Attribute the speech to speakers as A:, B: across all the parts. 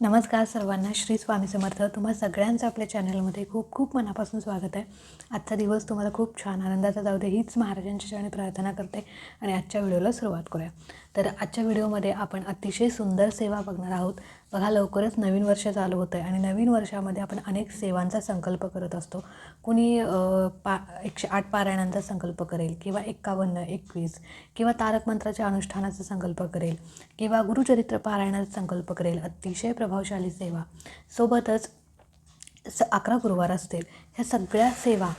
A: नमस्कार सर्वांना श्री स्वामी समर्थ. तुम्हा सगळ्यांचं आपल्या चॅनलमध्ये खूप खूप मनापासून स्वागत आहे. आजचा दिवस तुम्हाला खूप छान आनंदाचा जाऊ दे हीच महाराजांच्या चरणी प्रार्थना करते. आणि आजच्या व्हिडिओला सुरुवात करूया. तर आजच्या व्हिडिओमध्ये आपण अतिशय सुंदर सेवा बघणार आहोत. बघा लवकरच नवीन वर्ष चालू होतं आहे आणि नवीन वर्षामध्ये आपण अनेक सेवांचा संकल्प करत असतो. कुणी पा एकशे आठ पारायणांचा संकल्प करेल किंवा एक्कावन्न एकवीस किंवा तारक मंत्राच्या अनुष्ठानाचा संकल्प करेल किंवा गुरुचरित्र पारायणाचा संकल्प करेल अतिशय प्रभावशाली सेवा. सोबतच स अकरा गुरुवार असतील ह्या सगळ्या सेवा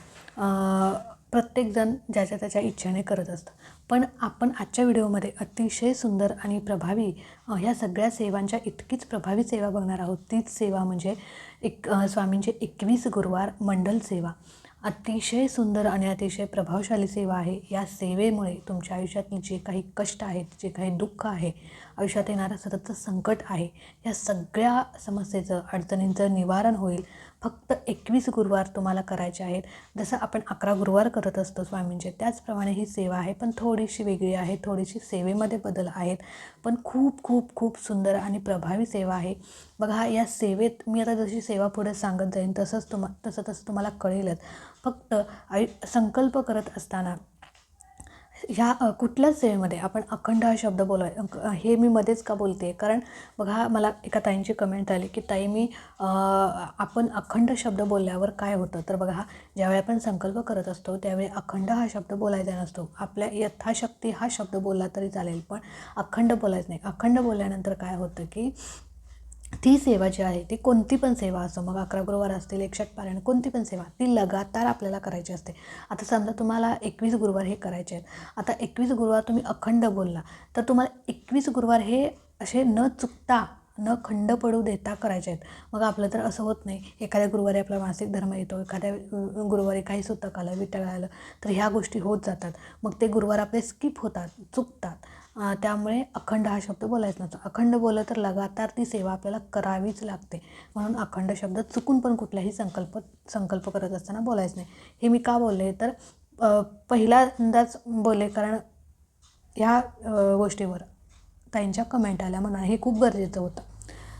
A: प्रत्येकजण ज्याच्या त्याच्या इच्छेने करत असतं पण आपण आजच्या व्हिडिओमध्ये अतिशय सुंदर आणि प्रभावी ह्या सगळ्या सेवांच्या इतकीच प्रभावी सेवा बघणार आहोत. तीच सेवा म्हणजे एक स्वामींचे एकवीस गुरुवार मंडल सेवा. अतिशय सुंदर आणि अतिशय प्रभावशाली सेवा आहे. या सेवेमुळे तुमच्या आयुष्यातली जे काही कष्ट आहेत जे काही दुःख आहे आयुष्यात येणारं सततचं संकट आहे या सगळ्या समस्येचं अडचणींचं निवारण होईल. फक्त एकवीस गुरुवार तुम्हाला करायचे आहेत. जसं आपण अकरा गुरुवार करत असतो स्वामींचे म्हणजे त्याचप्रमाणे ही सेवा आहे पण थोडीशी वेगळी आहे थोडीशी सेवेमध्ये बदल आहेत. पण खूप खूप खूप सुंदर आणि प्रभावी सेवा आहे. बघा या सेवेत मी आता जशी सेवा पुढे सांगत जाईन तसंच तुम्हा तसं तसं तुम्हाला कळेलच. फक्त आयु संकल्प करत असताना ह्या कुठल्याच सेवेमध्ये आपण अखंड हा शब्द बोलाय हे मी मध्येच का बोलते कारण बघा मला एका ताईंची कमेंट आली की ताई मी आपण अखंड शब्द बोलल्यावर काय होतं? तर बघा ज्यावेळी आपण संकल्प करत असतो त्यावेळी अखंड हा शब्द बोलायचा नसतो. आपल्या यथाशक्ती हा शब्द बोलला तरी चालेल पण अखंड बोलायचं नाही. अखंड बोलल्यानंतर काय होतं की ती सेवा जी आहे ती कोणती पण सेवा असो मग अकरा गुरुवार असतील एकशे पारायण कोणती पण सेवा ती लगातार आपल्याला करायची असते. आता समजा तुम्हाला एकवीस गुरुवार हे करायचे आहेत. आता एकवीस गुरुवार तुम्ही अखंड बोलला तर तुम्हाला एकवीस गुरुवार हे असे न चुकता न खंड पडू देता करायचे आहेत. मग आपलं तर असं होत नाही एखाद्या गुरुवारी आपला मासिक धर्म येतो एखाद्या गुरुवारी काही सुतक आलं विटळ आलं तर ह्या गोष्टी होत जातात. मग ते गुरुवार आपले स्किप होतात चुकतात. त्यामुळे अखंड हा शब्द बोलायचा नसतो. अखंड बोललं तर लगातार ती सेवा आपल्याला करावीच लागते. म्हणून अखंड शब्द चुकून पण कुठल्याही संकल्प संकल्प करत असताना बोलायचं नाही. हे मी का बोलले? तर पहिल्यांदाच बोलले कारण ह्या गोष्टीवर ताईंच्या कमेंट आल्या म्हणा हे खूप गरजेचं होतं.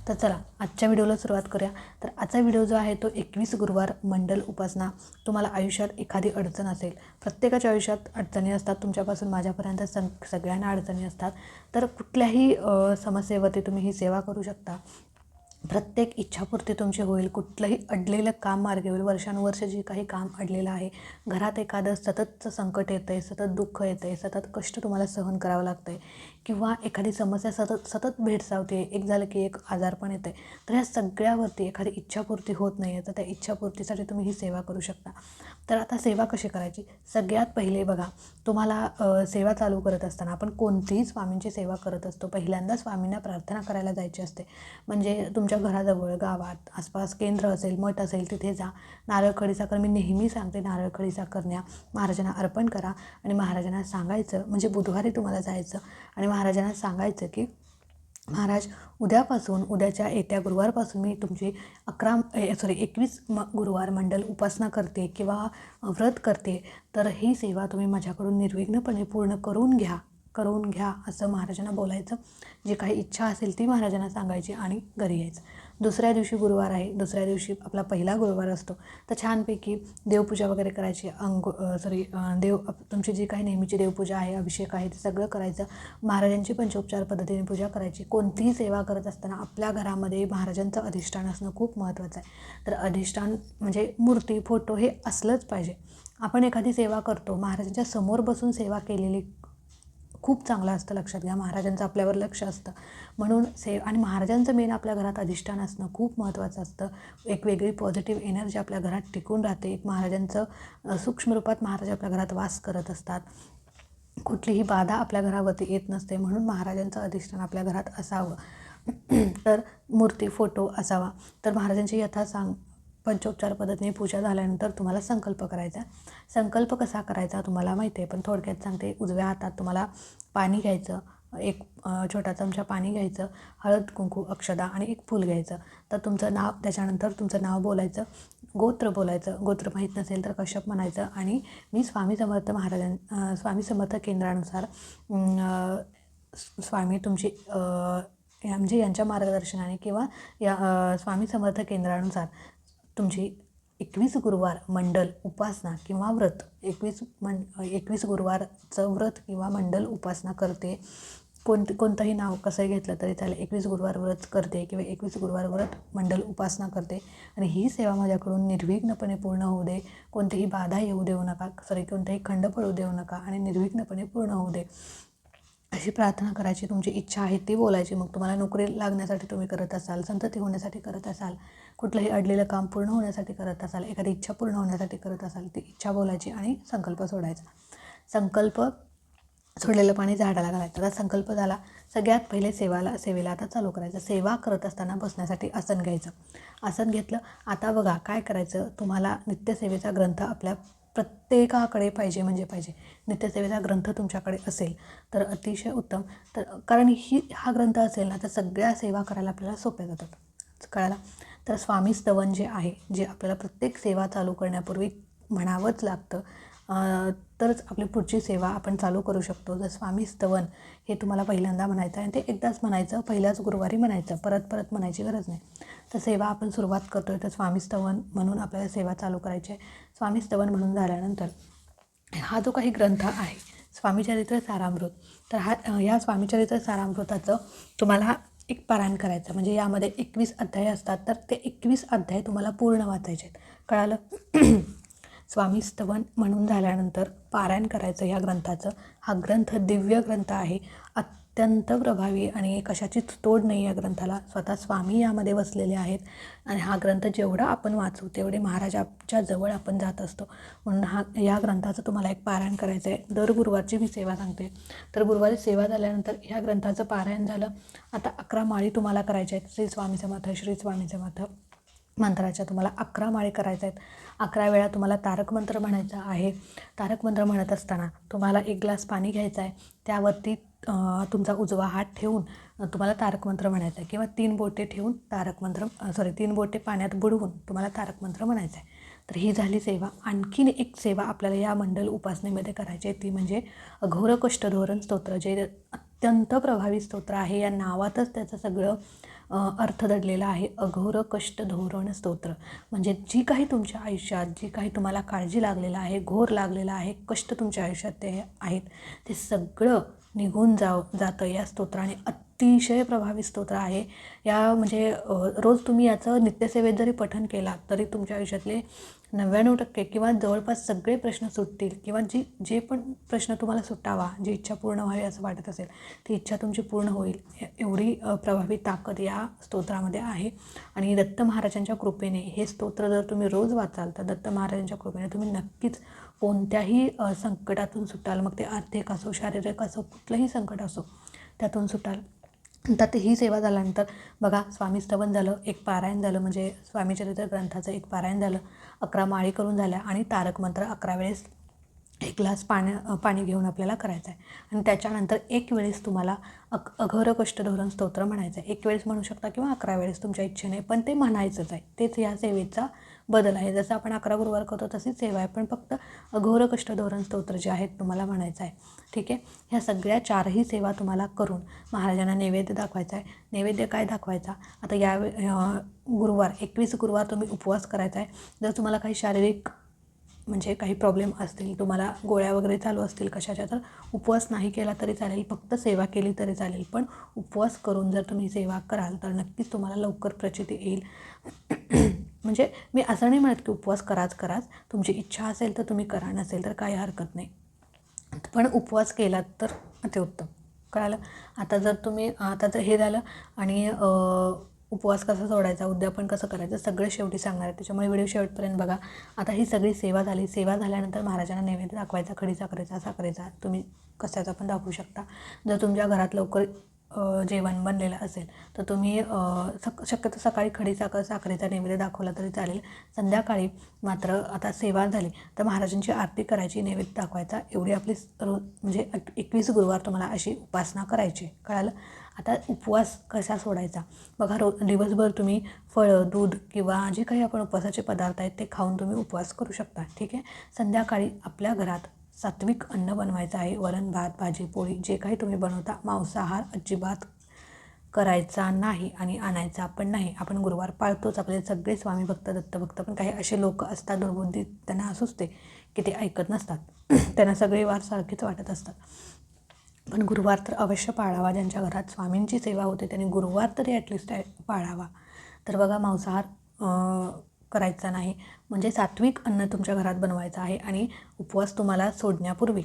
A: तर चला आजच्या व्हिडिओला सुरुवात करूया. तर आजचा व्हिडिओ जो आहे तो एकवीस गुरुवार मंडल उपासना. तुम्हाला आयुष्यात एखादी अडचण असेल प्रत्येकाच्या आयुष्यात अडचणी असतात तुमच्यापासून माझ्यापर्यंत सं सगळ्यांना अडचणी असतात. तर कुठल्याही समस्येवरती तुम्ही ही सेवा करू शकता. प्रत्येक इच्छापूर्ती तुमची होईल. कुठलंही अडलेलं काम मार्गे होईल वर्षानुवर्ष जे काही काम अडलेलं आहे घरात एखादं सततचं संकट येतं आहे सतत दुःख येतं आहे सतत कष्ट तुम्हाला सहन करावं लागतं आहे किंवा एखादी समस्या सतत सतत भेडसावते एक झालं की एक आजारपण येतं आहे तर ह्या सगळ्यावरती एखादी इच्छापूर्ती होत नाही आहे तर त्या इच्छापूर्तीसाठी तुम्ही ही सेवा करू शकता. तर आता सेवा कशी करायची? सगळ्यात पहिले बघा तुम्हाला सेवा चालू करत असताना आपण कोणतीही स्वामींची सेवा करत असतो पहिल्यांदा स्वामींना प्रार्थना करायला जायची असते. म्हणजे तुमच्या घराजवळ गावात आसपास केंद्र असेल मठ असेल तिथे जा. नारळखडी साखर मी नेहमी सांगते नारळखडी साखर न्या महाराजांना अर्पण करा आणि महाराजांना सांगायचं म्हणजे बुधवारी तुम्हाला जायचं आणि महाराजांना सांगायचं की महाराज उद्यापासून उद्याच्या येत्या गुरुवारपासून मी तुमची अकरा सॉरी एकवीस म गुरुवार मंडल उपासना करते किंवा व्रत करते. तर ही सेवा तुम्ही माझ्याकडून निर्विघ्नपणे पूर्ण करून घ्या करून घ्या असं महाराजांना बोलायचं. जी काही इच्छा असेल ती महाराजांना सांगायची आणि घरी यायचं. दुसऱ्या दिवशी गुरुवार आहे दुसऱ्या दिवशी आपला पहिला गुरुवार असतो. तर छानपैकी देवपूजा वगैरे करायची अंगो सॉरी देव तुमची जी काही नेहमीची देवपूजा आहे अभिषेक आहे ते सगळं करायचं. महाराजांची पंचोपचार पद्धतीने पूजा करायची. कोणतीही सेवा करत असताना आपल्या घरामध्ये महाराजांचं अधिष्ठान असणं खूप महत्त्वाचं आहे. तर अधिष्ठान म्हणजे मूर्ती फोटो हे असलंच पाहिजे. आपण एखादी सेवा करतो महाराजांच्या समोर बसून सेवा केलेली खूप चांगलं असतं लक्षात घ्या. महाराजांचं आपल्यावर लक्ष असतं. म्हणून से आणि महाराजांचं मेन आपल्या घरात अधिष्ठान असणं खूप महत्त्वाचं असतं. एक वेगळी पॉझिटिव्ह एनर्जी आपल्या घरात टिकून राहते. एक महाराजांचं सूक्ष्म रूपात महाराज आपल्या घरात वास करत असतात. कुठलीही बाधा आपल्या घरावरती येत नसते. म्हणून महाराजांचं अधिष्ठान आपल्या घरात असावं. तर मूर्ती फोटो असावा. तर महाराजांची यथा सांग पंचोपचार पद्धतीने पूजा झाल्यानंतर तुम्हाला संकल्प करायचा संकल्प कसा करायचा तुम्हाला माहिती आहे पण थोडक्यात सांगते. उजव्या हातात तुम्हाला पाणी घ्यायचं एक छोटा चमचा पाणी घ्यायचं हळद कुंकू अक्षदा आणि एक फूल घ्यायचं. तर तुमचं नाव त्याच्यानंतर तुमचं नाव बोलायचं गोत्र बोलायचं. गोत्र माहीत नसेल तर कश्यप म्हणायचं. आणि मी स्वामी समर्थ महाराजां स्वामी समर्थ केंद्रानुसार स्वामी तुमची म्हणजे यांच्या मार्गदर्शनाने किंवा या स्वामी समर्थ केंद्रानुसार तुमची एकवीस गुरुवार मंडल उपासना किंवा व्रत एकवीस मं एकवीस गुरुवारचं व्रत किंवा मंडल उपासना करते. कोणते कोणतंही नाव कसंही घेतलं तरी चालेल. एकवीस गुरुवार व्रत करते किंवा एकवीस गुरुवार व्रत मंडल उपासना करते. आणि ही सेवा माझ्याकडून निर्विघ्नपणे पूर्ण होऊ दे. कोणतीही बाधा येऊ देऊ नका. सॉरी कोणताही खंड पडू देऊ नका आणि निर्विघ्नपणे पूर्ण होऊ दे. अशी प्रार्थना करायची तुमची इच्छा आहे ती बोलायची. मग तुम्हाला नोकरी लागण्यासाठी तुम्ही करत असाल संतती होण्यासाठी करत असाल कुठलंही अडलेलं काम पूर्ण होण्यासाठी करत असाल एखादी इच्छा पूर्ण होण्यासाठी करत असाल ती इच्छा बोलायची आणि संकल्प सोडायचा. संकल्प सोडलेलं पाणी झाडाला घालायचं. आता संकल्प झाला सगळ्यात पहिले सेवाला सेवेला आता चालू करायचं. सेवा करत असताना बसण्यासाठी आसन घ्यायचं. आसन घेतलं आता बघा काय करायचं? तुम्हाला नित्यसेवेचा ग्रंथ आपल्या प्रत्येकाकडे पाहिजे म्हणजे पाहिजे. नित्यसेवेचा ग्रंथ तुमच्याकडे असेल तर अतिशय उत्तम. तर कारण ही हा ग्रंथ असेल ना तर सगळ्या सेवा करायला आपल्याला सोप्या जातात. कळायला तर स्वामी स्तवन जे आहे जे आपल्याला प्रत्येक सेवा चालू करण्यापूर्वी म्हणावंच लागतं. तरच आपली पुढची सेवा आपण चालू करू शकतो. जर स्वामी स्तवन हे तुम्हाला पहिल्यांदा म्हणायचं आहे आणि ते एकदाच म्हणायचं पहिल्याच गुरुवारी म्हणायचं परत परत म्हणायची गरज नाही. तर सेवा आपण सुरुवात करतो आहे तर स्वामी स्तवन म्हणून आपल्याला सेवा चालू करायची आहे. स्वामी स्तवन म्हणून झाल्यानंतर हा जो काही ग्रंथ आहे स्वामीचरित्र सारामृत तर हा ह्या स्वामीचरित्र सारामृताचं तुम्हाला एक पारायण करायचं. म्हणजे यामध्ये एकवीस अध्याय असतात तर ते एकवीस अध्याय तुम्हाला पूर्ण वाचायचे आहेत. कळालं? स्वामी स्तवन म्हणून झाल्यानंतर पारायण करायचं ह्या ग्रंथाचं. हा ग्रंथ दिव्य ग्रंथ आहे. अत्यंत प्रभावी आणि कशाचीच तोड नाही या ग्रंथाला. स्वतः स्वामी यामध्ये बसलेले आहेत आणि हा ग्रंथ जेवढा आपण वाचू तेवढे महाराजाच्या जवळ आपण जात असतो. म्हणून हा या ग्रंथाचं तुम्हाला एक पारायण करायचं आहे दर गुरुवारची मी सेवा सांगते. तर गुरुवारी सेवा झाल्यानंतर ह्या ग्रंथाचं पारायण झालं. आता अकरा माळी तुम्हाला करायच्या आहेत श्री स्वामी समर्थ श्री स्वामी समर्थ मंत्राच्या तुम्हाला अकरा माळे करायच्या आहेत अकरा वेळा तुम्हाला तारक मंत्र म्हणायचा आहे. तारक मंत्र म्हणत असताना तुम्हाला एक ग्लास पाणी घ्यायचं आहे त्यावरती तुमचा उजवा हात ठेवून तुम्हाला तारक मंत्र म्हणायचं आहे किंवा तीन बोटे ठेवून तारक मंत्र सॉरी तीन बोटे पाण्यात बुडवून तुम्हाला तारक मंत्र म्हणायचं आहे तर ही झाली सेवा. आणखीन एक सेवा आपल्याला या मंडल उपासनेमध्ये करायची आहे ती म्हणजे अघोर कष्टधोरण स्तोत्र जे अत्यंत प्रभावी स्तोत्र आहे. या नावातच त्याचं सगळं अर्थ दडलेला आहे. अघोर कष्ट धोरण स्तोत्र. म्हणजे जी काही तुमच्या आयुष्यात जी काही तुम्हाला काळजी लागलेलं आहे घोर लागलेला आहे कष्ट तुमच्या आयुष्यात ते आहेत ते सगळं निघून जाव जातं या स्तोत्राने अतिशय प्रभावी स्तोत्र आहे. या म्हणजे रोज तुम्ही याचं नित्यसेवेत जरी पठन केला तरी तुमच्या आयुष्यातले नव्याण्णव टक्के किंवा जवळपास सगळे प्रश्न सुटतील किंवा जी जे पण प्रश्न तुम्हाला सुटावा जी इच्छा पूर्ण व्हावी असं वाटत असेल ती इच्छा तुमची पूर्ण होईल. एवढी प्रभावी ताकद या स्तोत्रामध्ये आहे. आणि दत्त महाराजांच्या कृपेने हे स्तोत्र जर तुम्ही रोज वाचाल तर दत्त महाराजांच्या कृपेने तुम्ही नक्कीच कोणत्याही संकटातून सुटाल मग ते आर्थिक असो शारीरिक असो कुठलंही संकट असो त्यातून सुटाल. तर ही सेवा झाल्यानंतर बघा स्वामी स्तवन झालं एक पारायण झालं म्हणजे स्वामीचरित्र ग्रंथाचं एक पारायण झालं अकरा माळी करून झाल्या आणि तारक मंत्र अकरा वेळेस एक ग्लास पाण्या पाणी घेऊन आपल्याला करायचं आहे. आणि त्याच्यानंतर एक वेळेस तुम्हाला अक अघोर कष्टधोरण स्तोत्र म्हणायचं आहे. एक वेळेस म्हणू शकता किंवा अकरा वेळेस तुमच्या इच्छेने पण ते म्हणायचंच आहे. तेच या सेवेचा बदल आहे. जसं आपण अकरा गुरुवार करतो तशीच सेवा आहे. पण फक्त अघोरकष्ट कष्टधोरण स्तोत्र जे आहेत तुम्हाला म्हणायचं आहे. ठीक आहे? ह्या सगळ्या चारही सेवा तुम्हाला करून महाराजांना नैवेद्य दाखवायचा आहे. नैवेद्य काय दाखवायचा? आता या गुरुवार एकवीस गुरुवार तुम्ही उपवास करायचा आहे. जर तुम्हाला काही शारीरिक म्हणजे काही प्रॉब्लेम असतील तुम्हाला गोळ्या वगैरे चालू असतील कशाच्या तर उपवास नाही केला तरी चालेल. फक्त सेवा केली तरी चालेल. पण उपवास करून जर तुम्ही सेवा कराल तर नक्कीच तुम्हाला लवकर प्रचिती येईल. म्हणजे मी असं नाही म्हणत की उपवास कराच कराच. तुमची इच्छा असेल तर तुम्ही करा नसेल तर काही हरकत नाही. पण उपवास केलात तर अतिउत्तम कळालं? आता जर तुम्ही आता जर हे झालं आणि उपवास कसा सोडायचा उद्यापन कसं करायचं सगळे शेवटी सांगणार आहे त्याच्यामुळे व्हिडिओ शेवटपर्यंत बघा. आता ही सगळी सेवा झाली. सेवा झाल्यानंतर महाराजांना नैवेद्य दाखवायचा खडी साखरेचा साखरेचा तुम्ही कशाचा पण दाखवू शकता. जर तुमच्या घरात लवकर जेवण बनलेलं असेल तर तुम्ही सक शक्यतो सकाळी खडी साखर साखरेचा नैवेद्य दाखवला तरी चालेल. संध्याकाळी मात्र आता सेवा झाली तर महाराजांची आरती करायची नैवेद्य दाखवायचा एवढी आपली रोज म्हणजे एक- एकवीस गुरुवार तुम्हाला अशी उपासना करायची कळालं? आता उपवास कसा सोडायचा? बघा रोज दिवसभर तुम्ही फळं दूध किंवा जे काही आपण उपवासाचे पदार्थ आहेत ते खाऊन तुम्ही उपवास करू शकता ठीक आहे? संध्याकाळी आपल्या घरात सात्विक अन्न बनवायचं आहे. वरण भात भाजी पोळी जे काही तुम्ही बनवता मांसाहार अजिबात करायचा नाही आणि आणायचा पण नाही. आपण गुरुवार पाळतोच. आपले सगळे स्वामी भक्त दत्तभक्त पण काही असे लोक असतात दुर्बुद्धी त्यांना असूचते की ते ऐकत नसतात. त्यांना सगळे वार सारखेच वाटत असतात. पण गुरुवार तर अवश्य पाळावा. ज्यांच्या घरात स्वामींची सेवा होते त्यांनी गुरुवार तरी ॲटलिस्ट पाळावा. तर बघा मांसाहार करायचा नाही. म्हणजे सात्विक अन्न तुमच्या घरात बनवायचं आहे आणि उपवास तुम्हाला सोडण्यापूर्वी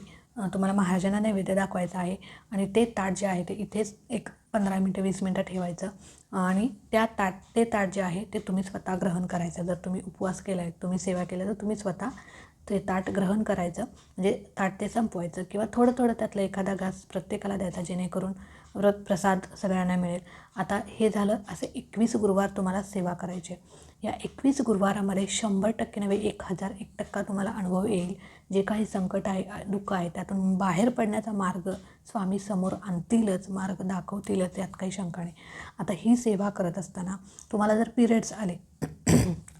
A: तुम्हाला महाराजांना नैवेद्य दाखवायचं आहे. आणि ते ताट जे आहे ते इथेच एक पंधरा मिनटं वीस मिनटं ठेवायचं. आणि त्या ताट ते ताट जे आहे ते तुम्ही स्वतः ग्रहण करायचं. जर तुम्ही उपवास केला आहे तुम्ही सेवा केल्या तर तुम्ही स्वतः ते ताट ग्रहण करायचं म्हणजे ताट ते संपवायचं किंवा थोडं थोडं त्यातलं एखादा घास प्रत्येकाला द्यायचा जेणेकरून व्रत प्रसाद सगळ्यांना मिळेल. आता हे झालं असे एकवीस गुरुवार तुम्हाला सेवा करायचे. या एकवीस गुरुवारामध्ये शंभर टक्के नव्हे एक हजार एक टक्का तुम्हाला अनुभव येईल. जे काही संकट आहे दुःख आहे त्यातून बाहेर पडण्याचा मार्ग स्वामी समोर आणतीलच मार्ग दाखवतीलच यात काही शंका नाही. आता ही सेवा करत असताना तुम्हाला जर पिरियड्स आले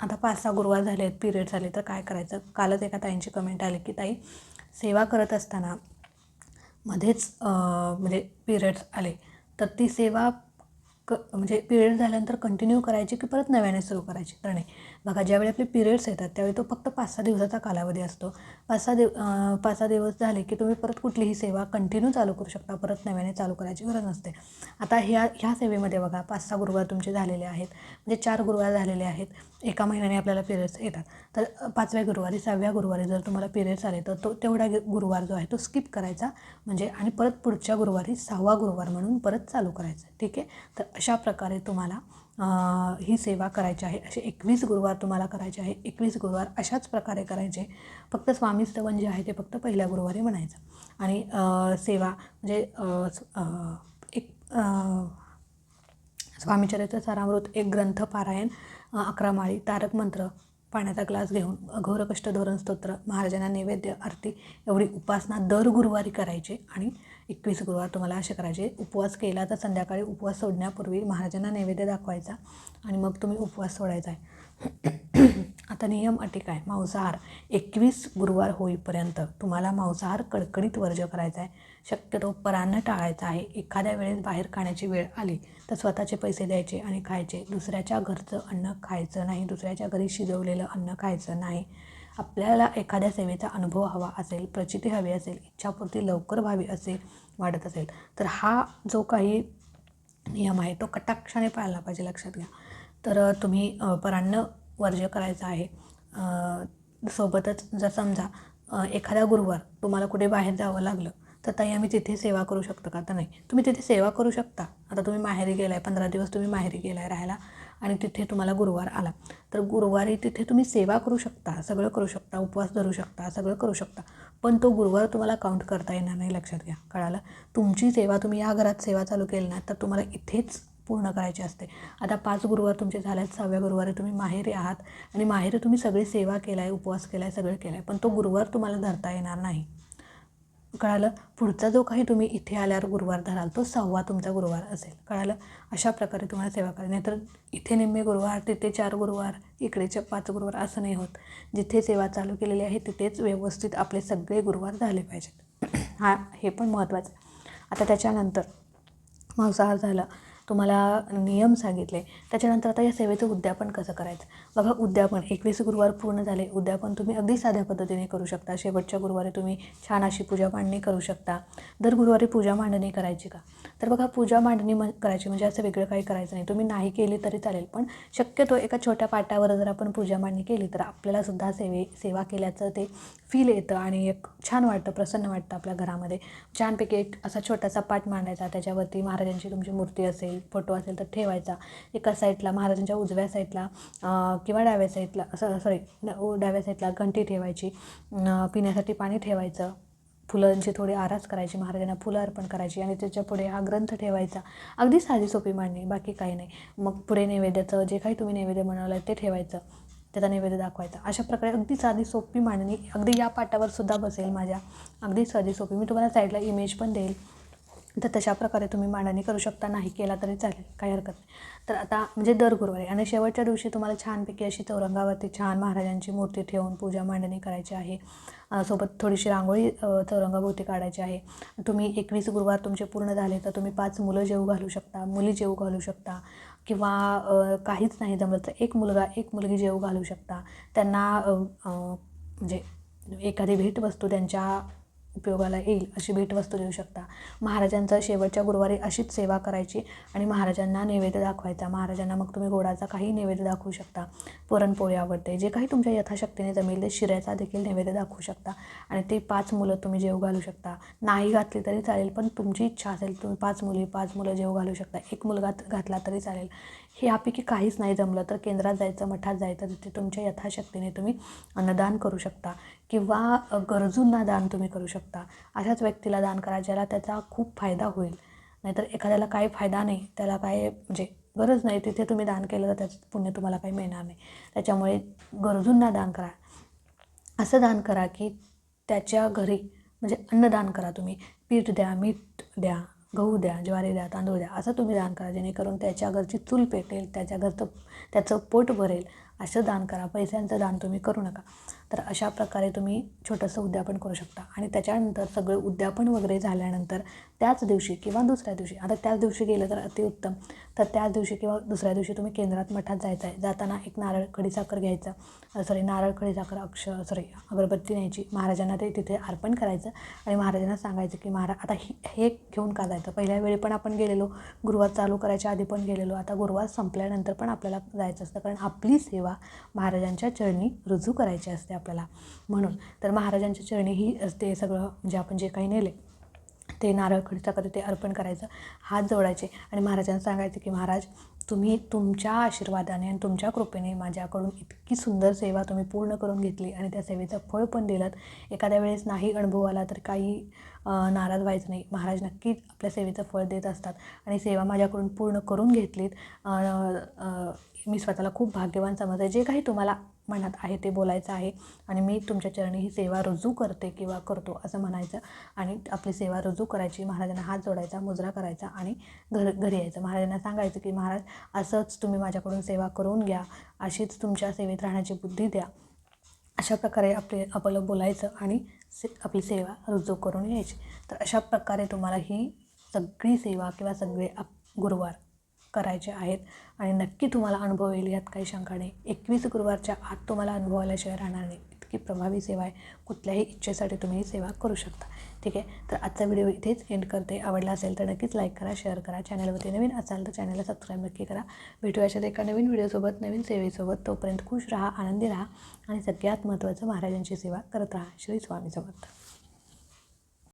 A: आता पाच सहा गुरुवार झाले आहेत पिरियड्स झाले तर काय करायचं? कालच एका ताईंची कमेंट आली की ताई सेवा करत असताना मध्येच म्हणजे पिरियड्स आले. तर ती सेवा क म्हणजे पिरियड झाल्यानंतर कंटिन्यू करायची की परत नव्याने सुरू करायची? तर नाही. बघा ज्यावेळी आपले पिरियड्स येतात त्यावेळी तो फक्त पाच सहा दिवसाचा कालावधी असतो. पाच सहा दिव पाच सहा दिवस झाले की तुम्ही परत कुठलीही सेवा कंटिन्यू चालू करू शकता. परत नव्याने चालू करायची गरज नसते. आता ह्या ह्या सेवेमध्ये बघा पाच सहा गुरुवार तुमचे झालेले आहेत. म्हणजे चार गुरुवार झालेले आहेत. एका महिन्याने आपल्याला पिरियड्स येतात. तर पाचव्या गुरुवारी सहाव्या गुरुवारी जर तुम्हाला पिरियड्स आले तर तो तेवढा गुरुवार जो आहे तो स्किप करायचा. म्हणजे आणि परत पुढच्या गुरुवारी सहावा गुरुवार म्हणून परत चालू करायचं. ठीक आहे? तर अशा प्रकारे तुम्हाला ही सेवा करायची आहे. असे एकवीस गुरुवार तुम्हाला करायचे आहे. एकवीस गुरुवार अशाच प्रकारे करायचे. फक्त स्वामी स्तवन जे आहे ते फक्त पहिल्या गुरुवारी म्हणायचं. आणि सेवा म्हणजे एक स्वामीचरित्र सारामृत एक ग्रंथ पारायण अकरा माळी तारक मंत्र पाण्याचा ग्लास घेऊन अघोरकष्ट धोरण स्तोत्र महाराजांना नैवेद्य आरती एवढी उपासना दर गुरुवारी करायची. आणि एकवीस गुरुवार तुम्हाला असे करायचे. उपवास केला तर संध्याकाळी उपवास सोडण्यापूर्वी महाराजांना नैवेद्य दाखवायचा आणि मग तुम्ही उपवास सोडायचा आहे. आता नियम अटी काय मांसाहार एकवीस गुरुवार होईपर्यंत तुम्हाला मांसाहार कडकडीत वर्ज करायचा आहे. शक्यतो परान्न टाळायचा आहे. एखाद्या वेळेस बाहेर खाण्याची वेळ आली तर स्वतःचे पैसे द्यायचे आणि खायचे. दुसऱ्याच्या घरचं अन्न खायचं नाही. दुसऱ्याच्या घरी शिजवलेलं अन्न खायचं नाही. आपल्याला एखाद्या सेवेचा अनुभव हवा असेल प्रचिती हवी असेल इच्छापूर्ती लवकर व्हावी असेल वाटत असेल तर हा जो काही नियम आहे तो कटाक्षाने पाळला पाहिजे लक्षात घ्या. तर तुम्ही परान्न वर्ज्य करायचं आहे. सोबतच जर समजा एखादा गुरुवार तुम्हाला कुठे बाहेर जावं लागलं तर ताई आम्ही तिथे सेवा करू शकतो का? तर नाही. तुम्ही तिथे सेवा करू शकता. आता तुम्ही माहेरी गेलाय पंधरा दिवस तुम्ही माहेरी गेलाय राहायला. आणि तिथे तुम्हाला गुरुवार आला. तर गुरुवारी तिथे तुम्ही सेवा करू शकता सगळं करू शकता उपवास धरू शकता सगळं करू शकता. पण तो गुरुवार तुम्हाला काउंट करता येणार नाही लक्षात घ्या. कळालं? तुमची सेवा तुम्ही या घरात सेवा चालू केली ना तर तुम्हाला इथेच पूर्ण करायची असते. आता पाच गुरुवार तुमचे झाल्यात सहाव्या गुरुवारी तुम्ही माहेरी आहात आणि माहेरी तुम्ही सगळी सेवा केला आहे उपवास केला आहे सगळं केलं आहे पण तो गुरुवार तुम्हाला धरता येणार नाही. कळालं? पुढचा जो काही तुम्ही इथे आल्यावर गुरुवार धराल तो सहावा तुमचा गुरुवार असेल. कळालं? अशा प्रकारे तुम्हाला सेवा करायची नाहीतर इथे निम्मे गुरुवार तिथे चार गुरुवार इकडेचे पाच गुरुवार असं नाही होत. जिथे सेवा चालू केलेली आहे तिथेच व्यवस्थित आपले सगळे गुरुवार झाले पाहिजेत. हा हे पण महत्त्वाचं. आता त्याच्यानंतर मांसाहार झाला. तुम्हाला नियम सांगितले. त्याच्यानंतर आता या सेवेचं उद्यापन कसं करायचं? बघा उद्यापन एकवीस गुरुवार पूर्ण झाले उद्यापन तुम्ही अगदी साध्या पद्धतीने करू शकता. शेवटच्या गुरुवारी तुम्ही छान अशी पूजा मांडणी करू शकता. दर गुरुवारी पूजा मांडणी करायची का? तर बघा पूजा मांडणी म करायची म्हणजे असं वेगळं काही करायचं नाही. तुम्ही नाही केली तरी चालेल पण शक्यतो एका छोट्या पाटावर जर आपण पूजा मांडणी केली तर आपल्याला सुद्धा सेवे सेवा केल्याचं ते फील येतं आणि एक छान वाटतं प्रसन्न वाटतं आपल्या घरामध्ये. छानपैकी एक असा छोटासा पाट मांडायचा त्याच्यावरती महाराजांची तुमची मूर्ती असेल फोटो असेल तर ठेवायचा. एका साईडला महाराजांच्या उजव्या साईडला किंवा डाव्या साईडला असं सॉरी डाव्या साईडला घंटी ठेवायची पिण्यासाठी पाणी ठेवायचं फुलांची थोडी आरास करायची महाराजांना फुलं अर्पण करायची आणि त्याच्या पुढे हा ग्रंथ ठेवायचा. अगदी साधी सोपी मांडणी बाकी काही नाही. मग पुढे नैवेद्याचं जे काही तुम्ही नैवेद्य बनवलं आहे ते ठेवायचं त्याचा नैवेद्य दाखवायचा. अशा प्रकारे अगदी साधी सोपी मांडणी अगदी या पाटावर सुद्धा बसेल माझ्या. अगदी साधी सोपी. मी तुम्हाला साईडला इमेज पण देईल. तर तशा प्रकारे तुम्ही मांडणी करू शकता. नाही केला तरी चालेल काही हरकत नाही. तर आता म्हणजे दर गुरुवारी आणि शेवटच्या दिवशी तुम्हाला छानपैकी अशी चौरंगावरती छान महाराजांची मूर्ती ठेवून पूजा मांडणी करायची आहे. सोबत थोडीशी रांगोळी चौरंगाभोवती काढायची आहे. तुम्ही एकवीस गुरुवार तुमचे पूर्ण झाले तर तुम्ही पाच मुलं जेव घालू शकता मुली जेव घालू शकता किंवा काहीच नाही जमलं तर एक मुलगा एक मुलगी जेव घालू शकता. त्यांना म्हणजे एखादी भेटवस्तू त्यांच्या उपयोगाला येईल अशी भेटवस्तू देऊ शकता. महाराजांचा शेवटच्या गुरुवारी अशीच सेवा करायची आणि महाराजांना नैवेद्य दाखवायचा. महाराजांना मग तुम्ही गोडाचा काही नैवेद्य दाखवू शकता. पुरणपोळी आवडते. जे काही तुमच्या यथाशक्तीने जमेल ते शिऱ्याचा देखील नैवेद्य दाखवू शकता. आणि ते पाच मुलं तुम्ही जेव घालू शकता. नाही घातली तरी चालेल पण तुमची इच्छा असेल तुम्ही पाच मुली पाच मुलं जेव घालू शकता. एक मुलगा घातला तरी चालेल. हे यापैकी काहीच नाही जमलं तर केंद्रात जायचं मठात जायचं तिथे तुमच्या यथाशक्तीने तुम्ही अन्नदान करू शकता. किंवा गरजूंना दान तुम्ही करू शकता. अशाच व्यक्तीला दान करा ज्याला त्याचा खूप फायदा होईल. नाहीतर एखाद्याला काही फायदा नाही त्याला काय म्हणजे गरज नाही तिथे तुम्ही दान केलं तर त्याचं पुण्य तुम्हाला काही मिळणार नाही. त्याच्यामुळे गरजूंना दान करा. असं दान करा की त्याच्या घरी म्हणजे अन्नदान करा तुम्ही. पीठ द्या मीठ द्या गहू द्या ज्वारी द्या तांदूळ द्या असं तुम्ही दान करा. जेणेकरून त्याच्या घरची चूल पेटेल त्याच्या घरचं त्याचं पोट भरेल. असं दान करा. पैशांचं दान तुम्ही करू नका. तर अशा प्रकारे तुम्ही छोटंसं उद्यापन करू शकता. आणि त्याच्यानंतर सगळं उद्यापन वगैरे झाल्यानंतर त्याच दिवशी किंवा दुसऱ्या दिवशी आता त्याच दिवशी गेलं तर अतिउत्तम. तर त्याच दिवशी किंवा दुसऱ्या दिवशी तुम्ही केंद्रात मठात जायचं आहे. जाताना एक नारळ खडीसाखर घ्यायचं. सॉरी नारळ खडीसाखर अक्ष सॉरी अगरबत्ती न्यायची. महाराजांना ते तिथे अर्पण करायचं आणि महाराजांना सांगायचं की महाराज आता ही हे घेऊन का जायचं? पहिल्या वेळी पण आपण गेलेलो गुरुवार चालू करायच्या आधी पण गेलेलो आता गुरुवार संपल्यानंतर पण आपल्याला जायचं असतं. कारण आपली सेवा महाराजांच्या चरणी रुजू करायची असते. आपल्याला. म्हणून तर महाराजांच्या चरणी ही ते सगळं म्हणजे आपण जे काही नेले ते नारळ कधी ते अर्पण करायचं हात जोडायचे आणि महाराजांना सांगायचं की महाराज तुम्ही तुमच्या आशीर्वादाने आणि तुमच्या कृपेने माझ्याकडून इतकी सुंदर सेवा तुम्ही पूर्ण करून घेतली आणि त्या सेवेचं फळ पण दिलं एखाद्या वेळेस नाही अनुभव आला तर काही नाराज व्हायचं नाही. महाराज नक्कीच आपल्या सेवेचं फळ देत असतात आणि सेवा माझ्याकडून पूर्ण करून घेतलीत. मी स्वतःला खूप भाग्यवान समजायचे जे काही तुम्हाला मनात आहे ते बोलायचं आहे आणि मी तुमच्या चरणी ही सेवा रुजू करते किंवा करतो असं म्हणायचं. आणि आपली सेवा रुजू करायची महाराजांना हात जोडायचा मुजरा करायचा आणि घर घरी यायचं. महाराजांना सांगायचं की महाराज असंच तुम्ही माझ्याकडून सेवा करून घ्या. अशीच तुमच्या सेवेत राहण्याची बुद्धी द्या. अशा प्रकारे आपले आपलं बोलायचं आणि से आपली सेवा रुजू करून यायची. तर अशा प्रकारे तुम्हाला ही सगळी सेवा किंवा सगळे आप गुरुवार करायचे आहेत. आणि नक्की तुम्हाला अनुभव येईल यात काही शंका नाही. एकवीस गुरुवारच्या आत तुम्हाला अनुभवाल्याशिवाय राहणार नाही. इतकी प्रभावी सेवा आहे. कुठल्याही इच्छेसाठी तुम्ही ही सेवा करू शकता. ठीक आहे? तर आजचा व्हिडिओ इथेच एंड करते. आवडला असेल तर नक्कीच लाईक करा शेअर करा. चॅनलवरती नवीन असाल तर चॅनलला सबस्क्राईब नक्की करा. भेटूया अशाच एका नवीन व्हिडिओसोबत नवीन सेवेसोबत. तोपर्यंत खुश राहा आनंदी राहा. आणि सगळ्यात महत्त्वाचं महाराजांची सेवा करत राहा. श्री स्वामी समर्थ